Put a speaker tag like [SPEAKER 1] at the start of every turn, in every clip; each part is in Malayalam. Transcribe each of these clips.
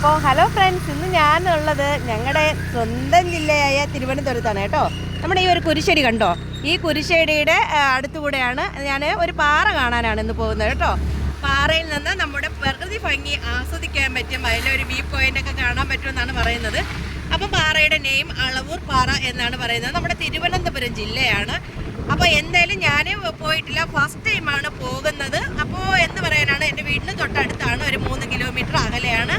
[SPEAKER 1] അപ്പോൾ ഹലോ ഫ്രണ്ട്സ് ഇന്ന് ഞാനുള്ളത് ഞങ്ങളുടെ സ്വന്തം ജില്ലയായ തിരുവനന്തപുരത്താണ് കേട്ടോ. നമ്മുടെ ഈ ഒരു കുരിശ്ശേരി കണ്ടോ? ഈ കുരിശ്ശേരിയുടെ അടുത്തുകൂടെയാണ് ഞാൻ ഒരു പാറ കാണാനാണ് ഇന്ന് പോകുന്നത് കേട്ടോ. പാറയിൽ നിന്ന് നമ്മുടെ പ്രകൃതി ഭംഗി ആസ്വദിക്കാൻ പറ്റും. അതിലൊരു വ്യൂ പോയിന്റ് ഒക്കെ കാണാൻ പറ്റുമെന്നാണ് പറയുന്നത്. അപ്പോൾ പാറയുടെ നെയിം അളവൂർ പാറ എന്നാണ് പറയുന്നത്. നമ്മുടെ തിരുവനന്തപുരം ജില്ലയാണ്. അപ്പോൾ എന്തായാലും ഞാൻ പോയിട്ടില്ല. ഫസ്റ്റ് ടൈമാണ് പോകുന്നത്. അപ്പോൾ എന്ന് പറയാനാണ് എന്റെ വീടിന് തൊട്ടടുത്താണ് ഒരു മൂന്ന് കിലോമീറ്റർ അകലെയാണ്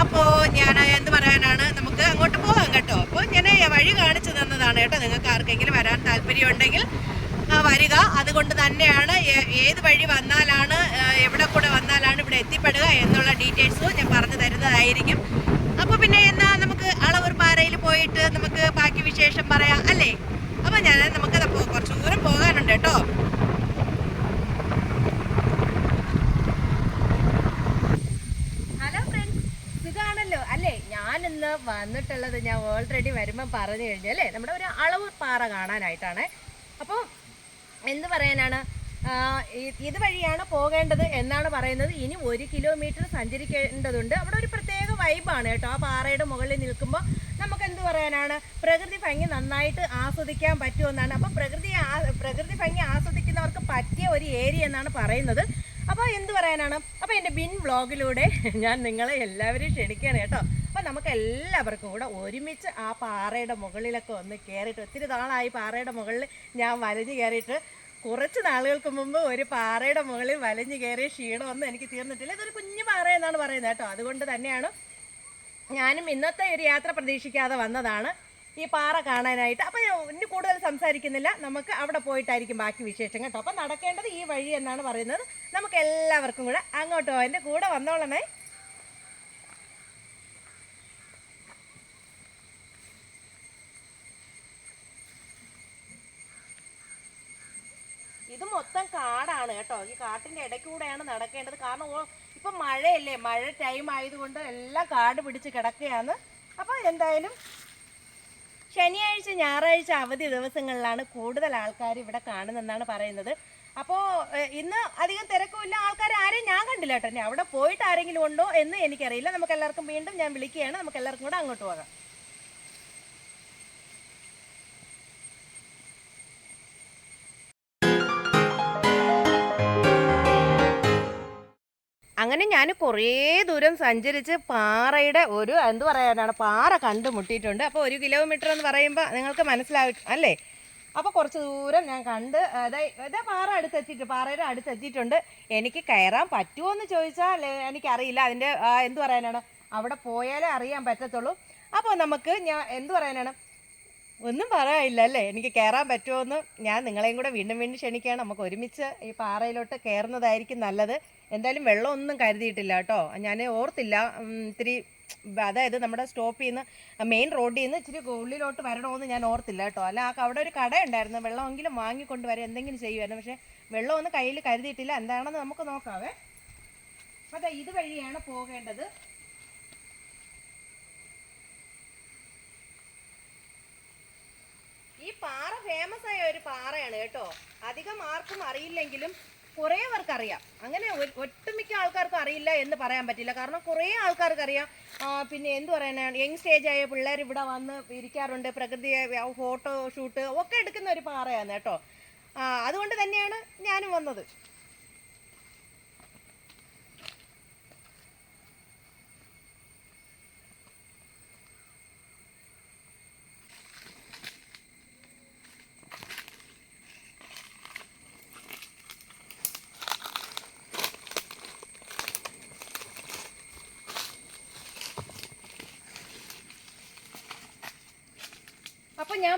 [SPEAKER 1] അപ്പോൾ ഞാൻ എന്ത് പറയാനാണ് നമുക്ക് അങ്ങോട്ട് പോകാം കേട്ടോ അപ്പോൾ ഞാൻ വഴി തന്നതാണ് കേട്ടോ. നിങ്ങൾക്ക് ആർക്കെങ്കിലും വരാൻ താല്പര്യമുണ്ടെങ്കിൽ വരിക. അതുകൊണ്ട് തന്നെയാണ് ഏത് വഴി വന്നാലാണ് എവിടെ കൂടെ വന്നാലാണ് ഇവിടെ എത്തിപ്പെടുക എന്നുള്ള ഡീറ്റെയിൽസും ഞാൻ പറഞ്ഞു തരുന്നതായിരിക്കും. അപ്പോൾ പിന്നെ എന്നാ നമുക്ക് അളവൂർ പാറയിൽ പോയിട്ട് നമുക്ക് ബാക്കി വിശേഷം പറയാം അല്ലേ? അപ്പോൾ ഞാൻ നമുക്ക് കുറച്ച് ദൂരം പോകാനുണ്ട് കേട്ടോ ഹലോ ഫ്രണ്ട്സ് സുഖാണല്ലോ അല്ലേ ഞാൻ ഇന്ന് വന്നിട്ടുള്ളത് ഞാൻ ഓൾറെഡി വരുമ്പം പറഞ്ഞു കഴിഞ്ഞാൽ അല്ലേ? നമ്മുടെ ഒരു അളവ് പാറ കാണാനായിട്ടാണ്. അപ്പോൾ എന്ത് പറയാനാണ്? ഇതുവഴിയാണ് പോകേണ്ടത് എന്നാണ് പറയുന്നത്. ഇനി ഒരു കിലോമീറ്റർ സഞ്ചരിക്കേണ്ടതുണ്ട്. അവിടെ ഒരു പ്രത്യേക വൈബാണ് കേട്ടോ. ആ പാറയുടെ മുകളിൽ നിൽക്കുമ്പോൾ നമുക്ക് എന്ത് പറയാനാണ്? പ്രകൃതി ഭംഗി നന്നായിട്ട് ആസ്വദിക്കാൻ പറ്റുമെന്നാണ് അപ്പോൾ പ്രകൃതി പ്രകൃതി ഭംഗി ആസ്വദിക്കുന്നവർക്ക് പറ്റിയ ഒരു ഏരിയ എന്നാണ് പറയുന്നത്. അപ്പോൾ എന്ത് പറയാനാണ്? അപ്പോൾ എന്റെ ബിൻ വ്ളോഗിലൂടെ ഞാൻ നിങ്ങളെ എല്ലാവരെയും ക്ഷണിക്കുകയാണ് കേട്ടോ. അപ്പോൾ നമുക്ക് എല്ലാവർക്കും കൂടെ ഒരുമിച്ച് ആ പാറയുടെ മുകളിലൊക്കെ ഒന്ന് കയറിയിട്ട് ഒത്തിരി നാളായി പാറയുടെ മുകളിൽ ഞാൻ വലഞ്ഞു കയറിയിട്ട് കുറച്ച് നാളുകൾക്ക് മുമ്പ് ഒരു പാറയുടെ മുകളിൽ വലഞ്ഞു കയറിയ ക്ഷീണമൊന്നും എനിക്ക് തീർന്നിട്ടില്ല. ഇതൊരു കുഞ്ഞു പാറ എന്നാണ് പറയുന്നത് കേട്ടോ. അതുകൊണ്ട് തന്നെയാണ് ഞാനും ഇന്നത്തെ ഒരു യാത്ര പ്രതീക്ഷിക്കാതെ വന്നതാണ് ഈ പാറ കാണാനായിട്ട്. അപ്പം ഇനി കൂടുതൽ സംസാരിക്കുന്നില്ല. നമുക്ക് അവിടെ പോയിട്ടായിരിക്കും ബാക്കി വിശേഷം കേട്ടോ. അപ്പം നടക്കേണ്ടത് ഈ വഴി എന്നാണ് പറയുന്നത്. നമുക്ക് എല്ലാവർക്കും കൂടെ അങ്ങോട്ട് എന്റെ കൂടെ വന്നോളണേ ഇത് മൊത്തം കാടാണ് കേട്ടോ. ഈ കാട്ടിന്റെ ഇടയ്ക്കൂടെയാണ് നടക്കേണ്ടത്. കാരണം ഇപ്പൊ മഴയല്ലേ? മഴ ടൈം ആയതുകൊണ്ട് എല്ലാം കാട് പിടിച്ച് കിടക്കുകയാണ്. അപ്പോൾ എന്തായാലും ശനിയാഴ്ച ഞായറാഴ്ച അവധി ദിവസങ്ങളിലാണ് കൂടുതൽ ആൾക്കാർ ഇവിടെ കാണുന്നെന്നാണ് പറയുന്നത്. അപ്പോൾ ഇന്ന് അധികം തിരക്കുമില്ല. ആൾക്കാർ ആരെയും ഞാൻ കണ്ടില്ല കേട്ടോ. അവിടെ പോയിട്ട് ആരെങ്കിലും ഉണ്ടോ എന്ന് എനിക്കറിയില്ല. നമുക്ക് എല്ലാവർക്കും വീണ്ടും ഞാൻ വിളിക്കുകയാണ്. നമുക്ക് എല്ലാവർക്കും കൂടെ അങ്ങോട്ട് പോകാം. അങ്ങനെ ഞാൻ കുറേ ദൂരം സഞ്ചരിച്ച് പാറയുടെ ഒരു എന്ത് പറയാനാണ് പാറ കണ്ടുമുട്ടിയിട്ടുണ്ട്. അപ്പോൾ ഒരു കിലോമീറ്റർ എന്ന് പറയുമ്പോൾ നിങ്ങൾക്ക് മനസ്സിലാവും അല്ലേ? അപ്പോൾ കുറച്ച് ദൂരം ഞാൻ കണ്ട് അതായത് പാറ അടുത്തെത്തിയിട്ട് പാറയുടെ അടുത്തെത്തിയിട്ടുണ്ട്. എനിക്ക് കയറാൻ പറ്റുമോ എന്ന് ചോദിച്ചാൽ എനിക്കറിയില്ല. അതിന്റെ എന്ത് പറയാനാണ് അവിടെ പോയാലേ അറിയാൻ പറ്റത്തുള്ളൂ. അപ്പോൾ നമുക്ക് ഞാൻ എന്ത് പറയാനാണ് ഒന്നും പറയാനില്ല അല്ലേ? എനിക്ക് കയറാൻ പറ്റുമോ എന്ന് ഞാൻ നിങ്ങളെയും കൂടെ വീണ്ടും വീണ്ടും ക്ഷണിക്കുകയാണ്. നമുക്ക് ഒരുമിച്ച് ഈ പാറയിലോട്ട് കയറുന്നതായിരിക്കും നല്ലത്. എന്തായാലും വെള്ളമൊന്നും കരുതിയിട്ടില്ല കേട്ടോ. ഞാൻ ഓർത്തില്ല. ഇത്തിരി അതായത് നമ്മുടെ സ്റ്റോപ്പിൽ നിന്ന് മെയിൻ റോഡിൽ നിന്ന് ഇച്ചിരി ഉള്ളിലോട്ട് വരണമെന്ന് ഞാൻ ഓർത്തില്ല കേട്ടോ. അല്ല ആ അവിടെ ഒരു കട ഉണ്ടായിരുന്നു. വെള്ളമെങ്കിലും വാങ്ങിക്കൊണ്ട് വരാം എന്തെങ്കിലും ചെയ്യുമായിരുന്നു. പക്ഷേ വെള്ളമൊന്നും കയ്യിൽ കരുതിയിട്ടില്ല. എന്താണെന്ന് നമുക്ക് നോക്കാവേ. അതെ ഇതുവഴിയാണ് പോകേണ്ടത്. ഈ പാറ ഫേമസ് ആയ ഒരു പാറയാണ് കേട്ടോ. അധികം ആർക്കും അറിയില്ലെങ്കിലും കുറേ പേർക്ക് അറിയാം അങ്ങനെ ഒട്ടുമിക്ക ആൾക്കാർക്ക് അറിയില്ല എന്ന് പറയാൻ പറ്റില്ല. കാരണം കുറേ ആൾക്കാർക്ക് അറിയാം പിന്നെ എന്ത് പറയാനാണ് യങ് സ്റ്റേജ് ആയ പിള്ളേർ ഇവിടെ വന്ന് ഇരിക്കാറുണ്ട്. പ്രകൃതിയെ ഫോട്ടോ ഷൂട്ട് ഒക്കെ എടുക്കുന്ന ഒരു പാറയാണ് കേട്ടോ. അതുകൊണ്ട് തന്നെയാണ് ഞാനും വന്നത്.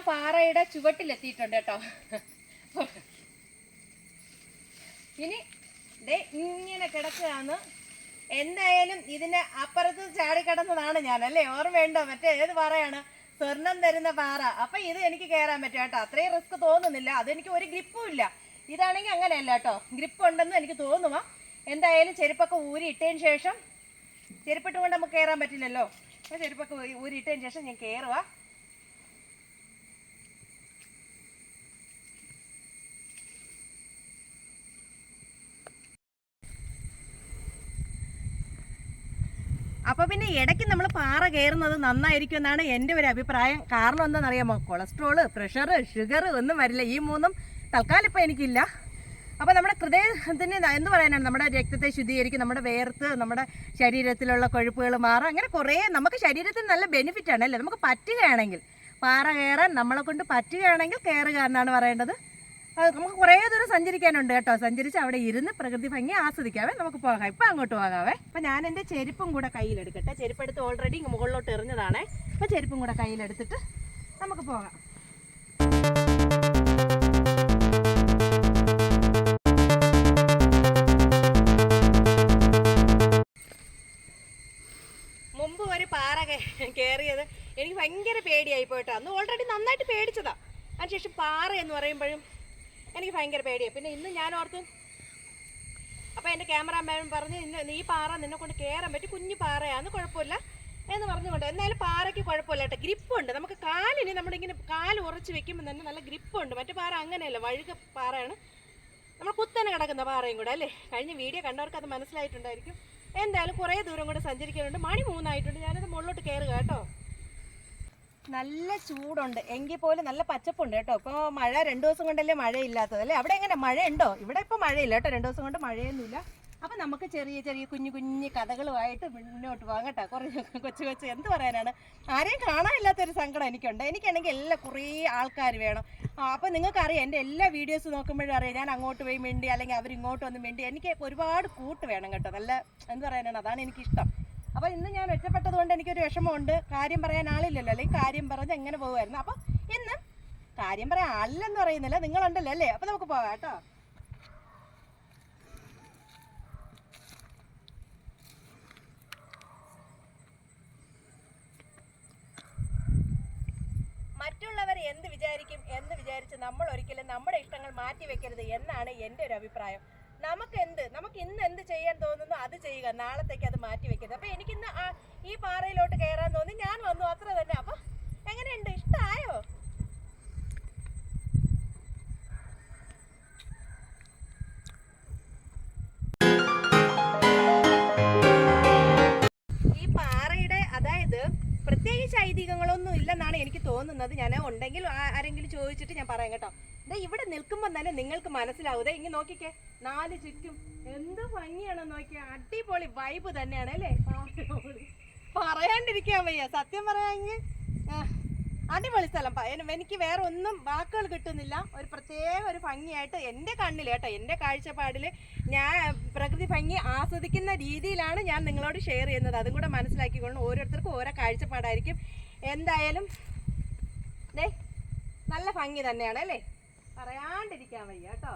[SPEAKER 1] പാറയുടെ ചുവട്ടിലെത്തിയിട്ടുണ്ട് കേട്ടോ. ഇനി ദേ ഇങ്ങനെ കിടക്കുകയാണ്. എന്തായാലും ഇതിന്റെ അപ്പുറത്ത് ചാടിക്കിടന്നതാണ് ഞാൻ അല്ലേ? ഓർമ്മയുണ്ടോ? മറ്റേ ഏത് പാറയാണ്? സ്വർണം തരുന്ന പാറ. അപ്പൊ ഇത് എനിക്ക് കയറാൻ പറ്റും കേട്ടോ. അത്രയും റിസ്ക് തോന്നുന്നില്ല. അതെനിക്ക് ഒരു ഗ്രിപ്പും ഇല്ല. ഇതാണെങ്കിൽ അങ്ങനെയല്ല കേട്ടോ. ഗ്രിപ്പ് ഉണ്ടെന്ന് എനിക്ക് തോന്നുക എന്തായാലും ചെരുപ്പൊക്കെ ഊരി ഇട്ടതിന് ശേഷം ചെരുപ്പിട്ട് കൊണ്ട് നമുക്ക് കയറാൻ പറ്റില്ലല്ലോ. ചെരുപ്പൊക്കെ ഊരി ഇട്ടതിന് ശേഷം ഞാൻ കയറുക അപ്പോൾ പിന്നെ ഇടയ്ക്ക് നമ്മൾ പാറ കയറുന്നത് നന്നായിരിക്കും എന്നാണ് എന്റെ ഒരു അഭിപ്രായം. കാരണം എന്താണെന്നറിയാമോ? കൊളസ്ട്രോൾ പ്രഷർ ഷുഗർ ഒന്നും വരില്ല. ഈ മൂന്നും തൽക്കാലം ഇപ്പോൾ എനിക്കില്ല. അപ്പോൾ നമ്മുടെ ഹൃദയത്തിന് എന്ത് പറയാനാണ്? നമ്മുടെ രക്തത്തെ ശുദ്ധീകരിക്കും നമ്മുടെ വേർത്ത് നമ്മുടെ ശരീരത്തിലുള്ള കൊഴുപ്പുകൾ മാറും. അങ്ങനെ കുറേ നമുക്ക് ശരീരത്തിന് നല്ല ബെനിഫിറ്റ് ആണ് അല്ലേ? നമുക്ക് പറ്റുകയാണെങ്കിൽ പാറ കയറാൻ നമ്മളെ കൊണ്ട് പറ്റുകയാണെങ്കിൽ കയറുക എന്നാണ് പറയേണ്ടത്. നമുക്ക് കുറേ ദൂരം സഞ്ചരിക്കാനുണ്ട് കേട്ടോ. സഞ്ചരിച്ച് അവിടെ ഇരുന്ന് പ്രകൃതി ഭംഗി ആസ്വദിക്കാവേ. നമുക്ക് പോകാം. ഇപ്പം അങ്ങോട്ട് പോകാവേ. അപ്പം ഞാൻ എന്റെ ചെരുപ്പും കൂടെ കയ്യിലെടുക്കട്ടെ. ചെരുപ്പെടുത്ത് ഓൾറെഡി മുകളിലോട്ട് എറിഞ്ഞതാണേ. അപ്പം ചെരുപ്പും കൂടെ കയ്യിലെടുത്തിട്ട് നമുക്ക് പോകാം. മുമ്പ് ഒരു പാറ കയറിയത് എനിക്ക് ഭയങ്കര പേടിയായി പോയിട്ടോ. അന്ന് ഓൾറെഡി നന്നായിട്ട് പേടിച്ചതാ. അതിനുശേഷം പാറ എന്ന് പറയുമ്പോഴും എനിക്ക് ഭയങ്കര പേടിയാണ് പിന്നെ ഇന്ന് ഞാൻ ഓർത്തു അപ്പോൾ എന്റെ ക്യാമറാമാൻ പറഞ്ഞ് ഇന്ന് നീ പാറ നിന്നെ കൊണ്ട് കയറാൻ പറ്റി കുഞ്ഞു പാറയാന്ന് കുഴപ്പമില്ല എന്ന് പറഞ്ഞുകൊണ്ട്. എന്നാലും പാറയ്ക്ക് കുഴപ്പമില്ല കേട്ടോ. ഗ്രിപ്പുണ്ട്. നമുക്ക് കാലിന് നമ്മളിങ്ങനെ കാൽ ഉറച്ച് വെക്കുമ്പോൾ തന്നെ നല്ല ഗ്രിപ്പുണ്ട്. മറ്റു പാറ അങ്ങനെയല്ല വഴുക പാറയാണ്. നമ്മൾ കുത്തനെ കിടക്കുന്ന പാറയും കൂടെ അല്ലേ? കഴിഞ്ഞ വീഡിയോ കണ്ടവർക്ക് അത് മനസ്സിലായിട്ടുണ്ടായിരിക്കും. എന്തായാലും കുറേ ദൂരം കൂടെ സഞ്ചരിക്കാനുണ്ട്. മണി മൂന്നായിട്ടുണ്ട്. ഞാനത് മുകളിലോട്ട് കയറുക കേട്ടോ. നല്ല ചൂടുണ്ട്. എങ്കിൽ പോലും നല്ല പച്ചപ്പുണ്ട് കേട്ടോ. ഇപ്പോൾ മഴ രണ്ട് ദിവസം കൊണ്ടല്ലേ മഴയില്ലാത്തത് അല്ലേ? അവിടെ എങ്ങനെ മഴയുണ്ടോ? ഇവിടെ ഇപ്പോൾ മഴയില്ല കേട്ടോ. രണ്ട് ദിവസം കൊണ്ട് മഴയൊന്നുമില്ല. അപ്പം നമുക്ക് ചെറിയ ചെറിയ കുഞ്ഞു കുഞ്ഞു കഥകളുമായിട്ട് മുന്നോട്ട് പോകാം കേട്ടോ. കുറേ കൊച്ചു കൊച്ചു എന്ത് പറയാനാണ്? ആരെയും കാണാനില്ലാത്തൊരു സങ്കടം എനിക്കുണ്ട്. എനിക്കാണെങ്കിൽ എല്ലാ കുറേ ആൾക്കാർ വേണം. അപ്പം നിങ്ങൾക്കറിയാം എന്റെ എല്ലാ വീഡിയോസ് നോക്കുമ്പോഴും അറിയാം ഞാൻ അങ്ങോട്ട് പോയി മിണ്ടി അല്ലെങ്കിൽ അവർ ഇങ്ങോട്ട് വന്ന് മിണ്ടി എനിക്ക് ഒരുപാട് കൂട്ട് വേണം കേട്ടോ. നല്ല എന്ത് പറയാനാണ്? അതാണ് എനിക്കിഷ്ടം. അപ്പോൾ ഇന്ന് ഞാൻ കൊണ്ട് എനിക്കൊരു വിഷമമുണ്ട്. കാര്യം പറയാൻ ആളില്ലല്ലോ അല്ലെങ്കിൽ കാര്യം പറഞ്ഞ് എങ്ങനെ പോകുമായിരുന്നു അപ്പോൾ ഇന്ന് കാര്യം പറയാൻ ആളില്ലെന്ന് പറയുന്നില്ല. നിങ്ങളുണ്ടല്ലോ അല്ലേ? അപ്പോൾ നമുക്ക് പോകാം കേട്ടോ. മറ്റുള്ളവർ എന്ത് വിചാരിക്കും എന്ന് വിചാരിച്ച് നമ്മൾ ഒരിക്കലും നമ്മുടെ ഇഷ്ടങ്ങൾ മാറ്റി വെക്കരുത് എന്നാണ് എന്റെ ഒരു അഭിപ്രായം. നമുക്ക് എന്ത്? നമുക്ക് ഇന്ന് എന്ത് ചെയ്യാൻ തോന്നുന്നു അത് ചെയ്യുക. നാളത്തേക്ക് അത് മാറ്റി വെക്കരുത് അപ്പൊ എനിക്ക് ഇന്ന് ആ ഈ പാറയിലോട്ട് കയറാൻ തോന്നി. ഞാൻ വന്നു അത്ര തന്നെ. അപ്പൊ എങ്ങനെയുണ്ട്? ഇഷ്ടമായോ ഈ പാറയുടെ അതായത് പ്രത്യേകിച്ച് ഐതിഹ്യങ്ങളൊന്നും ഇല്ലെന്നാണ് എനിക്ക് തോന്നുന്നത്. ഞാൻ ഉണ്ടെങ്കിൽ ആരെങ്കിലും ചോദിച്ചിട്ട് ഞാൻ പറയാം കേട്ടോ. ദേ ഇവിടെ നിൽക്കുമ്പോൾ തന്നെ നിങ്ങൾക്ക് മനസ്സിലാവൂതേ ഇങ്ങനെ നോക്കിക്കേ. നാല് ചുറ്റും എന്ത് ഭംഗിയാണോ നോക്കിയാ. അടിപൊളി വൈബ് തന്നെയാണ് അല്ലേ. പറയാണ്ടിരിക്കാൻ വയ്യ. സത്യം പറയാമെങ്കിൽ അടിപൊളി സ്ഥലം. എനിക്ക് വേറെ ഒന്നും വാക്കുകൾ കിട്ടുന്നില്ല. ഒരു പ്രത്യേക ഒരു ഭംഗിയായിട്ട് എന്റെ കണ്ണിൽ കേട്ടോ എന്റെ കാഴ്ചപ്പാടിൽ ഞാൻ പ്രകൃതി ഭംഗി ആസ്വദിക്കുന്ന രീതിയിലാണ് ഞാൻ നിങ്ങളോട് ഷെയർ ചെയ്യുന്നത്. അതും കൂടെ മനസ്സിലാക്കിക്കൊണ്ട് ഓരോരുത്തർക്കും ഓരോ കാഴ്ചപ്പാടായിരിക്കും. എന്തായാലും ദേ നല്ല ഭംഗി തന്നെയാണ് അല്ലേ? പറയാണ്ടിരിക്കാൻ വയ്യ കേട്ടോ.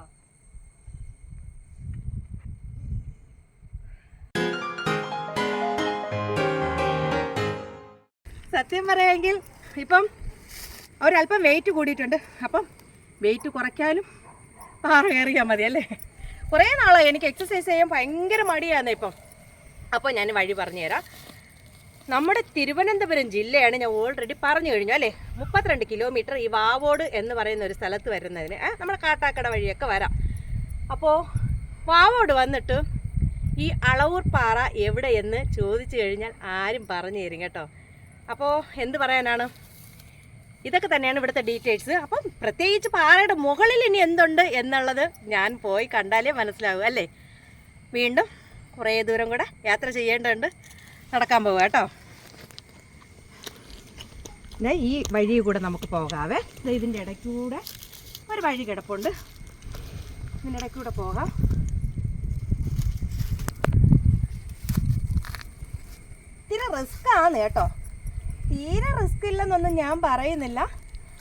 [SPEAKER 1] സത്യം പറയാമെങ്കിൽ ഇപ്പം ഒരല്പം വെയിറ്റ് കൂടിയിട്ടുണ്ട്. അപ്പം വെയിറ്റ് കുറയ്ക്കാനും പാറ കയറിയാൽ മതി അല്ലേ? കുറേ നാളായി എനിക്ക് എക്സസൈസ് ചെയ്യാൻ ഭയങ്കര മടിയാണ് ഇപ്പം. അപ്പോൾ ഞാൻ വഴി പറഞ്ഞുതരാം നമ്മുടെ തിരുവനന്തപുരം ജില്ലയാണ് ഞാൻ ഓൾറെഡി പറഞ്ഞു കഴിഞ്ഞു അല്ലേ? മുപ്പത്തിരണ്ട് കിലോമീറ്റർ ഈ വാവോട് എന്ന് പറയുന്ന ഒരു സ്ഥലത്ത് വരുന്നതിന്. നമ്മുടെ കാട്ടാക്കട വഴിയൊക്കെ വരാം. അപ്പോൾ വാവോട് വന്നിട്ട് ഈ അളവൂർ പാറ എവിടെയെന്ന് ചോദിച്ചു കഴിഞ്ഞാൽ ആരും പറഞ്ഞു തരും കേട്ടോ. അപ്പോൾ എന്ത് പറയാനാണ്? ഇതൊക്കെ തന്നെയാണ് ഇവിടുത്തെ ഡീറ്റെയിൽസ് അപ്പം പ്രത്യേകിച്ച് പാറയുടെ മുകളിൽ ഇനി എന്തുണ്ട് എന്നുള്ളത് ഞാൻ പോയി കണ്ടാലേ മനസ്സിലാവൂ അല്ലേ? വീണ്ടും കുറേ ദൂരം കൂടെ യാത്ര ചെയ്യേണ്ടതുണ്ട്. നടക്കാൻ പോവുക കേട്ടോ. ഈ വഴി കൂടെ നമുക്ക് പോകാവേ. ഇതിന്റെ ഇടയ്ക്കൂടെ ഒരു വഴി കിടപ്പുണ്ട്. ഇതിന്റെ ഇടയ്ക്കൂടെ പോകാം. ഇത്തിരി റിസ്ക് ആണ് കേട്ടോ. തീരെ റിസ്ക് ഇല്ലെന്നൊന്നും ഞാൻ പറയുന്നില്ല.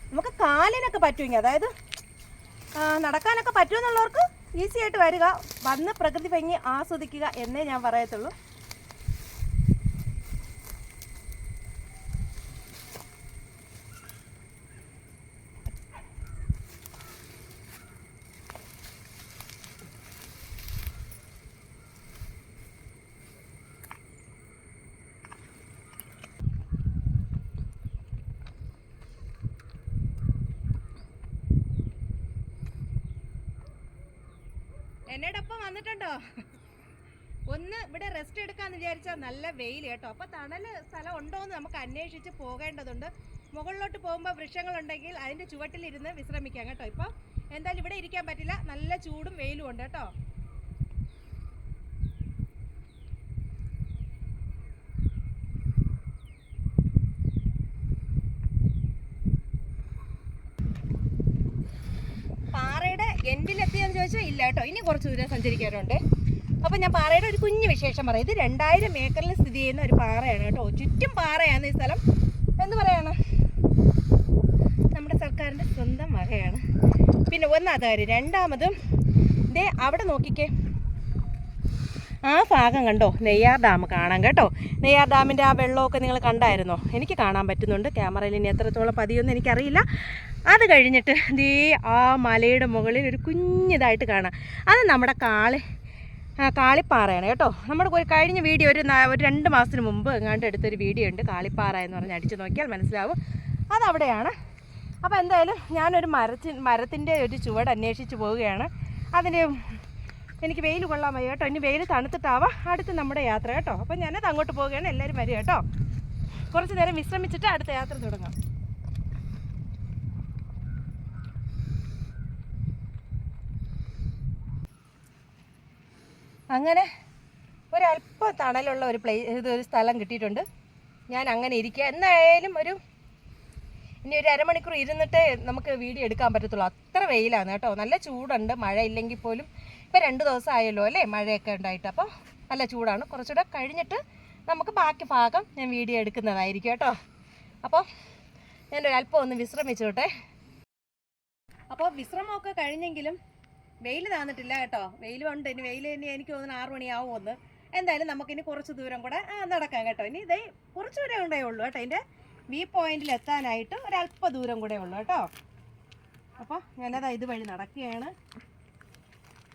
[SPEAKER 1] നമുക്ക് കാലിനൊക്കെ പറ്റുമെങ്കിൽ അതായത് നടക്കാനൊക്കെ പറ്റുമെന്നുള്ളവർക്ക് ഈസി ആയിട്ട് വരിക. വന്ന് പ്രകൃതി ഭംഗി ആസ്വദിക്കുക എന്നേ ഞാൻ പറയത്തുള്ളൂ. വന്നിട്ടുണ്ടോ? ഒന്ന് ഇവിടെ റെസ്റ്റ് എടുക്കാന്ന് വിചാരിച്ചാൽ നല്ല വെയിൽ കേട്ടോ. അപ്പൊ തണൽ സ്ഥലം ഉണ്ടോ എന്ന് നമുക്ക് അന്വേഷിച്ച് പോകേണ്ടതുണ്ട്. മുകളിലോട്ട് പോകുമ്പോൾ വൃക്ഷങ്ങളുണ്ടെങ്കിൽ അതിന്റെ ചുവട്ടിലിരുന്ന് വിശ്രമിക്കാം കേട്ടോ. ഇപ്പൊ എന്തായാലും ഇവിടെ ഇരിക്കാൻ പറ്റില്ല. നല്ല ചൂടും വെയിലും ഉണ്ട് കേട്ടോ പാറയുടെ എൻഡിലെത്തിയെന്ന് ചോദിച്ചാൽ ഇല്ല കേട്ടോ. ഇനി കുറച്ച് ദൂരം സഞ്ചരിക്കാനുണ്ട്. അപ്പോൾ ഞാൻ പാറയുടെ ഒരു കുഞ്ഞു വിശേഷം പറയാം. ഇത് രണ്ടായിരം ഏക്കറിൽ സ്ഥിതി ചെയ്യുന്ന ഒരു പാറയാണ് കേട്ടോ. ചുറ്റും പാറയാണ് ഈ സ്ഥലം. എന്ന് പറയാണ്? നമ്മുടെ സർക്കാരിന്റെ സ്വന്തം വകയാണ്. പിന്നെ ഒന്നാമത്തെ കാര്യം രണ്ടാമതും ദേ അവിടെ നോക്കിക്കേ. ആ ഭാഗം കണ്ടോ? നെയ്യാർ ഡാം കാണാം കേട്ടോ. നെയ്യാർ ഡാമിന്റെ ആ വെള്ളമൊക്കെ നിങ്ങൾ കണ്ടായിരുന്നോ? എനിക്ക് കാണാൻ പറ്റുന്നുണ്ട്. ക്യാമറയിൽ ഇനി എത്രത്തോളം പതിയൊന്നും എനിക്കറിയില്ല. അത് കഴിഞ്ഞിട്ട് ദേ ആ മലയുടെ മുകളിൽ ഒരു കുഞ്ഞിതായിട്ട് കാണാം. അത് നമ്മുടെ കാളി കാളിപ്പാറയാണ് കേട്ടോ. നമ്മുടെ ഒരു കഴിഞ്ഞ വീഡിയോ ഒരു ഒരു രണ്ട് മാസത്തിന് മുമ്പ് എങ്ങാണ്ട് എടുത്തൊരു വീഡിയോ ഉണ്ട്. കാളിപ്പാറ എന്ന് പറഞ്ഞ് അടിച്ചു നോക്കിയാൽ മനസ്സിലാവും. അതവിടെയാണ്. അപ്പോൾ എന്തായാലും ഞാനൊരു മരത്തി മരത്തിന്റെ ഒരു ചുവട് അന്വേഷിച്ച് പോവുകയാണ്. അതിന് എനിക്ക് വെയിൽ കൊള്ളാൻ വയ്യ കേട്ടോ? ഇനി വെയിൽ തണുത്തിട്ടാവാം അടുത്ത് നമ്മുടെ യാത്ര കേട്ടോ. അപ്പം ഞാനത് അങ്ങോട്ട് പോവുകയാണ്. എല്ലാവരും വരിക കേട്ടോ. കുറച്ച് നേരം വിശ്രമിച്ചിട്ട് അടുത്ത യാത്ര തുടങ്ങാം. അങ്ങനെ ഒരല്പം തണലുള്ള ഒരു പ്ലേ ഒരു സ്ഥലം കിട്ടിയിട്ടുണ്ട്. ഞാൻ അങ്ങനെ ഇരിക്കുക. എന്നായാലും ഒരു ഇനി ഒരു അരമണിക്കൂർ ഇരുന്നിട്ട് നമുക്ക് വീഡിയോ എടുക്കാൻ പറ്റത്തുള്ളൂ. അത്ര വെയിലാണ് കേട്ടോ. നല്ല ചൂടുണ്ട്. മഴ ഇല്ലെങ്കിൽ പോലും ഇപ്പം രണ്ട് ദിവസം ആയല്ലോ അല്ലേ മഴയൊക്കെ ഉണ്ടായിട്ട്? അപ്പോൾ നല്ല ചൂടാണ്. കുറച്ചുകൂടെ കഴിഞ്ഞിട്ട് നമുക്ക് ബാക്കി ഭാഗം ഞാൻ വീഡിയോ എടുക്കുന്നതായിരിക്കും കേട്ടോ. അപ്പോൾ ഞാനൊരു അല്പം ഒന്ന് വിശ്രമിച്ചോട്ടെ. അപ്പോൾ വിശ്രമമൊക്കെ കഴിഞ്ഞെങ്കിലും വെയിൽ താന്നിട്ടില്ല കേട്ടോ. വെയിലും ഉണ്ട് ഇനി വെയിൽ ഇനി എനിക്ക് തോന്നുന്നു ആറു മണിയാവും ഒന്ന് എന്തായാലും നമുക്കിനി കുറച്ച് ദൂരം കൂടെ നടക്കാം കേട്ടോ. ഇനി ഇതേ കുറച്ച് ദൂരം ഉണ്ടേ ഉള്ളൂ കേട്ടോ. അതിന്റെ വി പോയിന്റിൽ എത്താനായിട്ട് ഒരല്പ ദൂരം കൂടെ ഉള്ളൂ കേട്ടോ. അപ്പോൾ ഞാനതാ ഇതുവഴി നടക്കുകയാണ്.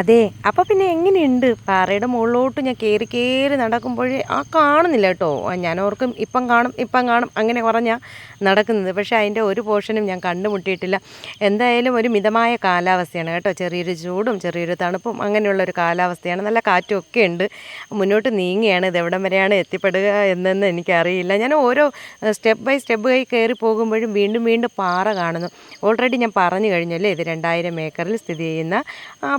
[SPEAKER 1] അതെ. അപ്പോൾ പിന്നെ എങ്ങനെയുണ്ട്? പാറയുടെ മുകളിലോട്ട് ഞാൻ കയറി കയറി നടക്കുമ്പോഴേ ആ കാണുന്നില്ല കേട്ടോ. ഞാൻ ഓർക്കും ഇപ്പം കാണും ഇപ്പം കാണും അങ്ങനെ കുറഞ്ഞാൽ നടക്കുന്നത്. പക്ഷേ അതിന്റെ ഒരു പോർഷനും ഞാൻ കണ്ടുമുട്ടിയിട്ടില്ല എന്തായാലും ഒരു മിതമായ കാലാവസ്ഥയാണ് കേട്ടോ. ചെറിയൊരു ചൂടും ചെറിയൊരു തണുപ്പും അങ്ങനെയുള്ള ഒരു കാലാവസ്ഥയാണ്. നല്ല കാറ്റും ഒക്കെ ഉണ്ട്. മുന്നോട്ട് നീങ്ങിയാണ് ഇത് എവിടം വരെയാണ് എത്തിപ്പെടുക എന്നെന്ന് എനിക്കറിയില്ല. ഞാൻ ഓരോ സ്റ്റെപ്പ് ബൈ സ്റ്റെപ്പ് ആയി കയറി പോകുമ്പോഴും വീണ്ടും വീണ്ടും പാറ കാണുന്നു. ഓൾറെഡി ഞാൻ പറഞ്ഞു കഴിഞ്ഞല്ലേ ഇത് രണ്ടായിരം ഏക്കറിൽ സ്ഥിതി ചെയ്യുന്ന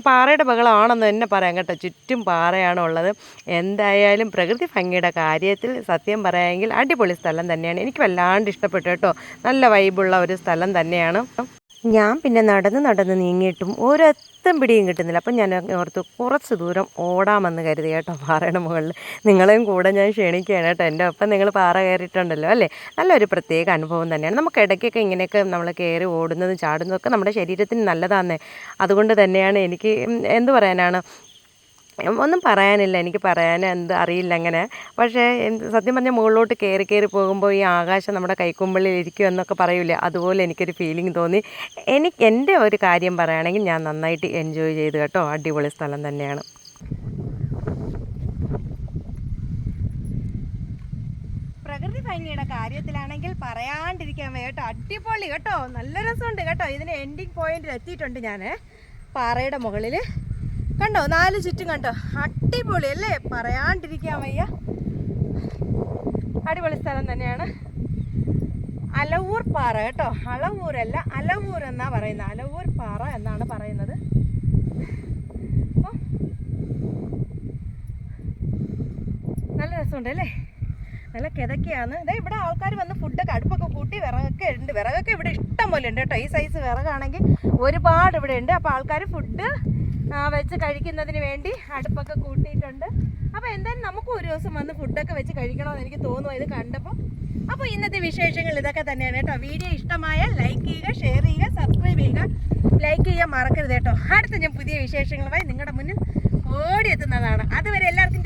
[SPEAKER 1] പാറയുടെ ബഹളമാണെന്ന് തന്നെ പറയാം കേട്ടോ. ചുറ്റും പാറയാണ് ഉള്ളത്. എന്തായാലും പ്രകൃതി ഭംഗിയുടെ കാര്യത്തിൽ സത്യം പറയാമെങ്കിൽ അടിപൊളി സ്ഥലം തന്നെയാണ്. എനിക്ക് വല്ലാണ്ട് ഇഷ്ടപ്പെട്ടു കേട്ടോ. നല്ല വൈബുള്ള ഒരു സ്ഥലം തന്നെയാണ്. ഞാൻ പിന്നെ നടന്ന് നടന്ന് നീങ്ങിയിട്ടും ഒരത്തം പിടിയും കിട്ടുന്നില്ല. അപ്പം ഞാൻ ഓർത്ത് കുറച്ച് ദൂരം ഓടാമെന്ന് കരുതി കേട്ടോ പാറയുടെ മുകളിൽ. നിങ്ങളെയും കൂടെ ഞാൻ ക്ഷണിക്കുകയാണ് കേട്ടോ. എന്റെ ഒപ്പം നിങ്ങൾ പാറ കയറിയിട്ടുണ്ടല്ലോ അല്ലേ? നല്ലൊരു പ്രത്യേക അനുഭവം തന്നെയാണ്. നമുക്ക് ഇടയ്ക്കൊക്കെ ഇങ്ങനെയൊക്കെ നമ്മൾ കയറി ഓടുന്നതും ചാടുന്നതും ഒക്കെ നമ്മുടെ ശരീരത്തിന് നല്ലതാന്നേ. അതുകൊണ്ട് തന്നെയാണ് എനിക്ക് എന്ത് പറയാനാണ് ഒന്നും പറയാനില്ല എനിക്ക് പറയാൻ എന്ത് അറിയില്ല അങ്ങനെ. പക്ഷേ സത്യം പറഞ്ഞാൽ മുകളിലോട്ട് കയറി കയറി പോകുമ്പോൾ ഈ ആകാശം നമ്മുടെ കൈക്കുമ്പിളിൽ ഇരിക്കും എന്നൊക്കെ പറയൂലേ അതുപോലെ എനിക്കൊരു ഫീലിംഗ് തോന്നി. എനിക്ക് എന്റെ ഒരു കാര്യം പറയുകയാണെങ്കിൽ ഞാൻ നന്നായിട്ട് എൻജോയ് ചെയ്തു കേട്ടോ. അടിപൊളി സ്ഥലം തന്നെയാണ്. പ്രകൃതി ഭംഗിയുടെ കാര്യത്തിലാണെങ്കിൽ പറയാണ്ടിരിക്കാൻ കേട്ടോ അടിപൊളി കേട്ടോ. നല്ല രസമുണ്ട് കേട്ടോ. ഇതിന് എൻഡിങ് പോയിന്റിൽ എത്തിയിട്ടുണ്ട് ഞാൻ പാറയുടെ മുകളിൽ കണ്ടോ? നാല് ചുറ്റും കണ്ടോ? അടിപൊളി അല്ലേ? പറയാണ്ടിരിക്കാൻ വയ്യ. അടിപൊളി സ്ഥലം തന്നെയാണ്. അലവൂർ പാറ കേട്ടോ. അളവൂരല്ല അലവൂർ എന്നാ പറയുന്നത്? അലവൂർ പാറ എന്നാണ് പറയുന്നത്. നല്ല രസമുണ്ട് അല്ലേ? നല്ല കിതക്കെയാണ്. ഇതേ ഇവിടെ ആൾക്കാർ വന്ന് ഫുഡൊക്കെ അടുപ്പൊക്കെ കൂട്ടി വിറകൊക്കെ ഉണ്ട്. വിറകൊക്കെ ഇവിടെ ഇഷ്ടം പോലെ ഉണ്ട് കേട്ടോ. ഈ സൈസ് വിറകാണെങ്കിൽ ഒരുപാട് ഇവിടെ ഉണ്ട്. അപ്പോൾ ആൾക്കാർ ഫുഡ് വെച്ച് കഴിക്കുന്നതിന് വേണ്ടി അടുപ്പൊക്കെ കൂട്ടിയിട്ടുണ്ട്. അപ്പോൾ എന്തായാലും നമുക്ക് ഒരു ദിവസം വന്ന് ഫുഡൊക്കെ വെച്ച് കഴിക്കണമെന്ന് എനിക്ക് തോന്നുന്നു ഇത് കണ്ടപ്പോൾ അപ്പോൾ ഇന്നത്തെ വിശേഷങ്ങൾ ഇതൊക്കെ തന്നെയാണ് കേട്ടോ. വീഡിയോ ഇഷ്ടമായ ലൈക്ക് ചെയ്യുക ഷെയർ ചെയ്യുക സബ്സ്ക്രൈബ് ചെയ്യുക. ലൈക്ക് ചെയ്യാൻ മറക്കരുത് കേട്ടോ. അടുത്ത ഞാൻ പുതിയ വിശേഷങ്ങളുമായി നിങ്ങളുടെ മുന്നിൽ ഓടിയെത്തുന്നതാണ്. അതുവരെ എല്ലാവർക്കും